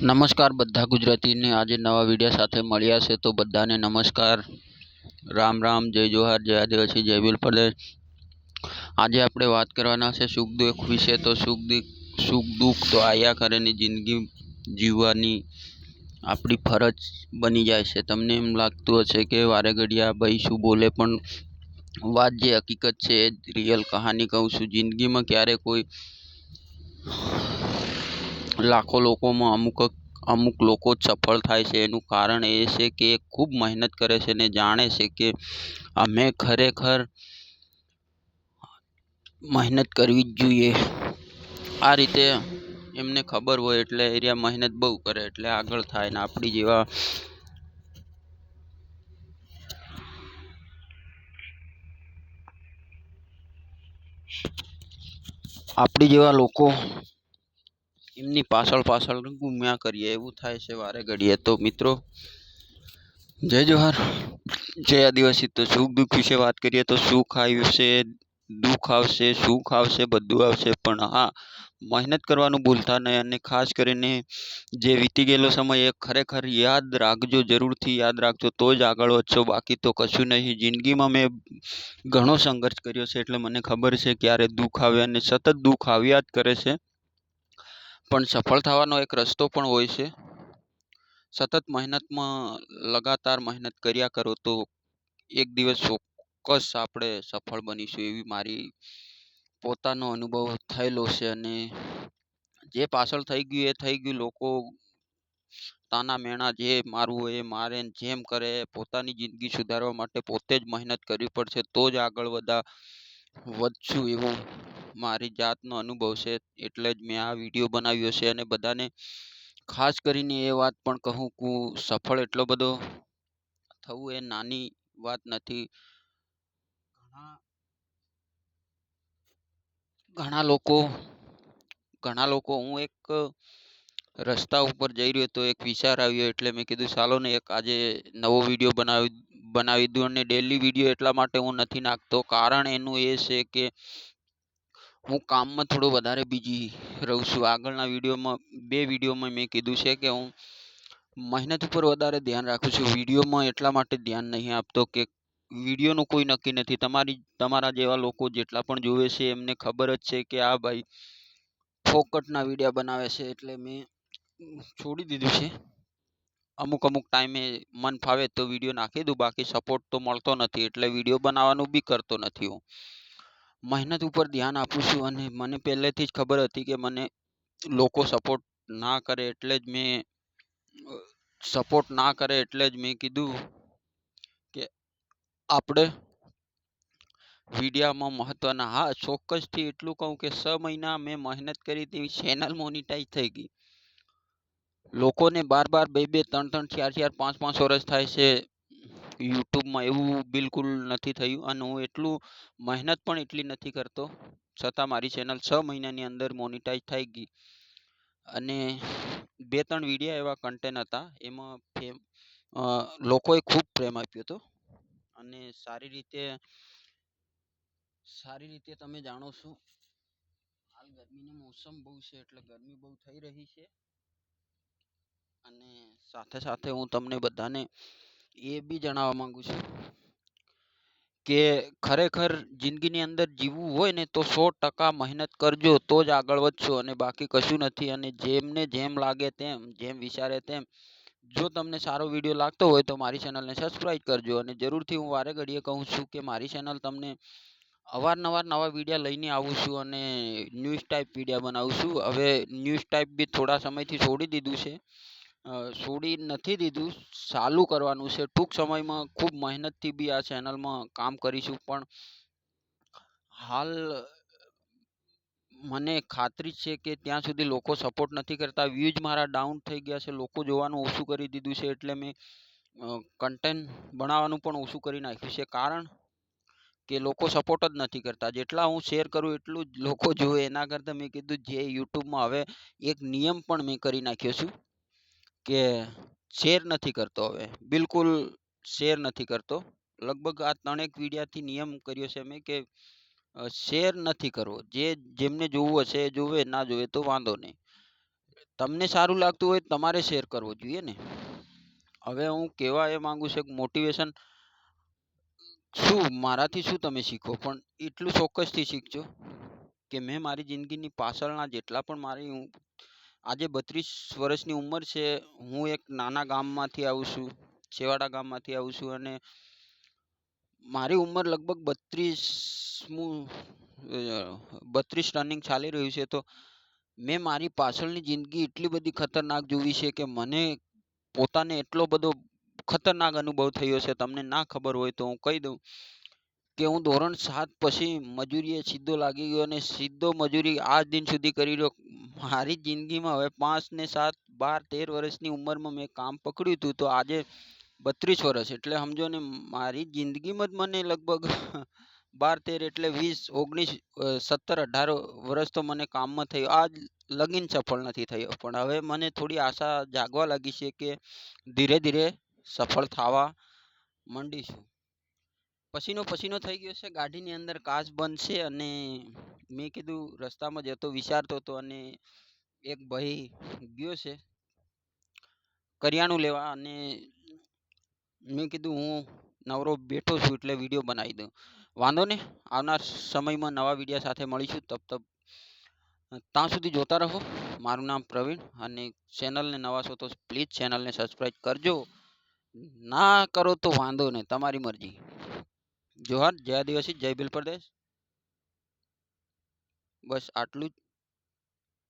નમસ્કાર બધા ગુજરાતીને આજે નવા વીડિયો સાથે મળ્યા છે. તો બધાને નમસ્કાર. રામ રામ, જય જોહાર, જય આદિવાસી, જય બિલ પટેલ આજે આપણે વાત કરવાના છે સુખ દુઃખ વિશે. તો સુખ દુઃખ સુખ દુઃખ તો આયા કરેની જિંદગી જીવવાની આપણી ફરજ બની જાય છે. તમને એમ લાગતું હશે કે વારે ઘડિયા ભાઈ શું બોલે, પણ વાત જે હકીકત છે, એ રિયલ કહાની કહું છું. જિંદગીમાં ક્યારે કોઈ લાખો લોકોમાં અમુક અમુક લોકો સફળ થાય છે. એનું કારણ એ છે કે એ ખૂબ મહેનત કરે છે ને જાણે છે કે અમે ખરેખર મહેનત કરવી જ જોઈએ. આ રીતે એમને ખબર હોય એટલે એરિયા મહેનત બહુ કરે એટલે આગળ થાય ને આપણી જેવા આપણી જેવા લોકો એમની પાછળ પાછળ ગુમ્યા કરીએ, એવું થાય છે વારે ઘડીએ. તો મિત્રો, જય જોહાર જય આદિવાસી. તો સુખ દુઃખ વિશે વાત કરીએ તો સુખ આવશે, દુઃખ આવશે, સુખ આવશે, બધું આવશે. પણ હા, મહેનત કરવાનું ભૂલતા નહીં અને ખાસ કરીને જે વીતી ગયેલો સમય એ ખરેખર યાદ રાખજો, જરૂરથી યાદ રાખજો. તો જ આગળ વધશો. બાકી તો કશું નહીં. જિંદગીમાં મેં ઘણો સંઘર્ષ કર્યો છે. એટલે મને ખબર છે ક્યારે દુઃખ આવે અને સતત દુઃખ આવ્યા જ કરે છે. પણ સફળ થવાનો એક રસ્તો પણ હોય છે. સતત મહેનતમાં લગાતાર મહેનત કર્યા કરો તો એક દિવસ ચોક્કસ આપણે સફળ બનીશું એવી મારી પોતાનો અનુભવ થયેલો છે અને જે પાછળ થઈ ગયું એ થઈ ગયું. લોકો તાના મેણા જે મારવું હોય એ મારે જેમ કરે પોતાની જિંદગી સુધારવા માટે પોતે જ મહેનત કરવી પડશે. તો જ આગળ વધા વધશું એવું મારી જાતનો અનુભવ છે, એટલે જ મેં આ વીડિયો બનાવ્યો છે અને બધાને ખાસ કરીને એ વાત પણ કહું કે સફળ એટલો બધો થવું એ નાની વાત નથી. ઘણા લોકો ઘણા લોકો, હું એક રસ્તા ઉપર જઈ રહ્યો તો એક વિચાર આવ્યો એટલે મેં કીધું ચાલો ને એક આજે નવો વીડિયો બનાવી બનાવી દઉં અને ડેલી વીડિયો એટલા માટે હું નથી નાખતો. કારણ એનું એ છે કે હું કામમાં થોડો વધારે બીજી રહું છું. આગળના વિડીયોમાં, બે વિડીયોમાં મેં કીધું છે કે હું મહેનત ઉપર વધારે ધ્યાન રાખું છું. વિડીયોમાં એટલા માટે ધ્યાન નહીં આપતો કે વિડીયોનું કોઈ નક્કી નથી. તમારી, તમારા જેવા લોકો જેટલા પણ જોવે છે, એમને ખબર જ છે કે આ ભાઈ ફોકટના વીડિયો બનાવે છે. એટલે મેં છોડી દીધું છે. અમુક અમુક ટાઈમે મન ફાવે તો વીડિયો નાખી દઉં. બાકી સપોર્ટ તો મળતો નથી. એટલે વીડિયો બનાવવાનું બી કરતો નથી હું. મહેનત ઉપર ધ્યાન આપું છું અને મને પહેલેથી જ ખબર હતી કે મને લોકો સપોર્ટ ના કરે એટલે જ મેં સપોર્ટ ના કરે એટલે જ મેં કીધું કે આપણે વિડીયામાં મહત્ત્વના હા, ચોક્કસથી એટલું કહું કે છ મહિના મેં મહેનત કરી તેવી ચેનલ મોનિટાઈઝ થઈ ગઈ. લોકોને બાર બાર, બે બે, ત્રણ ત્રણ, ચાર ચાર, પાંચ પાંચ વર્ષ થાય છે. યુટ્યુબમાં એવું બિલકુલ નથી થયું અને હું એટલું મહેનત પણ એટલી નથી કરતો. છતાં મારી ચેનલ છ મહિનાની અંદર મોનિટાઈઝ થઈ ગઈ. અને બે ત્રણ વિડીયા એવા કન્ટેન્ટ હતા, એમાં ફેમ લોકોએ ખૂબ પ્રેમ આપ્યો હતો. અને સારી રીતે સારી રીતે તમે જાણો છો, હાલ ગરમીની મોસમ બહુ છે, એટલે ગરમી બહુ થઈ રહી છે. અને સાથે સાથે હું તમને બધાને એ બી જણાવવા માંગુ છું કે ખરેખર જિંદગીની અંદર જીવવું હોય ને તો સો ટકા મહેનત કરજો, તો જ આગળ વધશો અને બાકી કશું નથી. અને જેમને જેમ લાગે તેમ, જેમ વિચારે તેમ, જો તમને સારો વીડિયો લાગતો હોય તો મારી ચેનલને સબસ્ક્રાઈબ કરજો. અને જરૂરથી હું વારે ઘડીએ કહું છું કે મારી ચેનલ તમને અવારનવાર નવા વિડીયા લઈને આવું છું અને ન્યૂઝ ટાઈપ વિડીયા બનાવું છું. હવે ન્યૂઝ ટાઈપ બી થોડા સમયથી છોડી દીધું છે. છોડી નથી દીધું. ચાલુ કરવાનું છે. ટૂંક સમયમાં ખૂબ મહેનતથી બી આ ચેનલમાં કામ કરીશું. પણ હાલ મને ખાતરી છે કે ત્યાં સુધી લોકો સપોર્ટ નથી કરતા. વ્યૂઝ મારા ડાઉન થઈ ગયા છે. લોકો જોવાનું ઓછું કરી દીધું છે. એટલે મેં કન્ટેન્ટ બનાવવાનું પણ ઓછું કરી નાખ્યું છે. કારણ કે લોકો સપોર્ટ જ નથી કરતા. જેટલા હું શેર કરું એટલું જ લોકો જોવે. એના કરતાં મેં કીધું, જે યુટ્યુબમાં હવે એક નિયમ પણ મેં કરી નાખ્યો છું. કે શેર નથી કરતો હવે. બિલકુલ શેર નથી કરતો. લગભગ આ ત્રણેક વિડિયાથી નિયમ કર્યો છે મેં કે શેર નથી કરવો. જે જેમને જોવું હશે, એ જોવે, ના જોવે તો વાંધો નહીં. તમને સારું લાગતું હોય તમારે શેર કરવો જોઈએ ને? હવે હું કહેવા એ માંગુ છું કે મોટિવેશન શું? મારાથી શું તમે શીખો? પણ એટલું ચોક્કસથી શીખજો કે મેં મારી જિંદગીની પાછળના જેટલા પણ મારી હું આજે બત્રીસ વર્ષની ઉંમર છે. હું એક નાના ગામમાંથી આવું છું, છેવાડા ગામમાંથી આવું છું અને મારી ઉંમર લગભગ બત્રીસમું બત્રીસ રનિંગ ચાલી રહ્યું છે. તો મેં મારી પાછળની જિંદગી એટલી બધી ખતરનાક જોવી છે કે મને પોતાને એટલો બધો ખતરનાક અનુભવ થયો છે. તમને ના ખબર હોય તો હું કહી દઉં કે હું ધોરણ સાત પછી મજૂરીએ સીધો લાગી ગયો અને સીધો મજૂરી આજ દિન સુધી કરી રહ્યો મારી જિંદગીમાં હવે પાંચ ને સાત, બાર, તેર વર્ષની ઉંમરમાં મેં કામ પકડ્યું હતું, તો આજે બત્રીસ વર્ષ. એટલે સમજો ને, મારી જિંદગીમાં જ મને લગભગ બાર, તેર એટલે વીસ, ઓગણીસ સત્તર, અઢાર વર્ષ તો મને કામમાં થયું. આ લગીન સફળ નથી થયો, પણ હવે મને થોડી આશા જાગવા લાગી છે કે ધીરે ધીરે સફળ થવા માંડીશું. પસીનો પસીનો થઈ ગયો છે, ગાડીની અંદર કાચ બંધ અને મેં કીધું રસ્તામાં જતો વિચારતો હતો અને એક ભાઈ ગયો છે કરિયાણું લેવા અને મેં કીધું હું નવરો બેઠો છું એટલે વીડિયો બનાવી દઉં. વાંધો નહીં, આવનાર સમયમાં નવા વિડીયા સાથે મળીશું. તબ તબ, ત્યાં સુધી જોતા રહો. મારું નામ પ્રવીણ અને ચેનલને નવા છો તો પ્લીઝ ચેનલને સબસ્ક્રાઈબ કરજો. ના કરો તો વાંધો નહીં, તમારી મરજી. જોહાર, જય દિવસી જય ભીલ પ્રદેશ બસ આટલું જ.